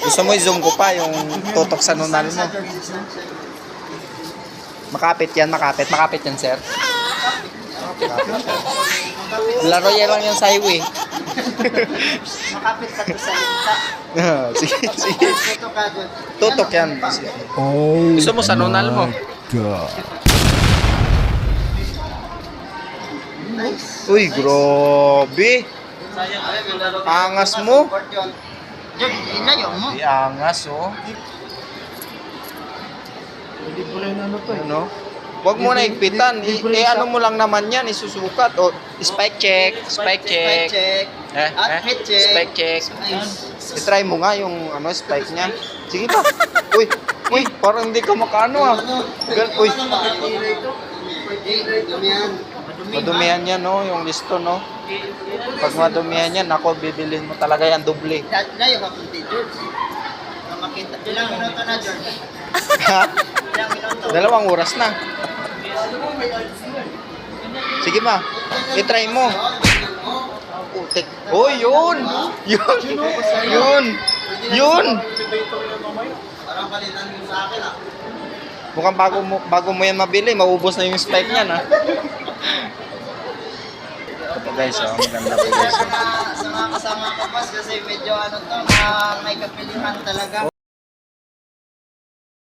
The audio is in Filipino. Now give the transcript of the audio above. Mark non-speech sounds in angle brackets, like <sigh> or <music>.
Gusto mo i-zoom ko pa yung tutok sa nunal mo. Makapit yan, makapit. Makapit yan, sir. Laro yan lang yan sa highway. Makapit ka to sa ita. <laughs> sige, sige. Tutok yan. Oh Gusto mo sa nunal mo? God. Nice. Uy, grabe. Angas mo. Diyan, inayo mo. Ay, angas, oh. Hindi po rin ano to Ano? Huwag mo na igpitan. I, eh, ano mo lang naman yan, isusukat. O, spike check, spike check. check. Eh, eh, spike check. I-try mo nga yung ano, spike niya. Sige pa. Uy, uy, parang hindi ka makaano ah. Gan, uy, Dumihan. Madumihan yan no, yung listo no. Pag madumihan yan, ako bibilin mo talaga yan doble. Layo ka punti, George. Makita. Ilang minuto na, George? Ha? Ilang minuto? Dalawang oras na. Sige pa. I-try mo. Putik. Oh, yun! Yun! Yun! Yun! Ah. Mukhang bago mo, bago mo yan mabili, maubos na yung spike niyan, ha? Ito guys, oh, maganda po guys. Sa mga, sa mga kasama ko, boss, kasi medyo ano to, na may kapilihan talaga.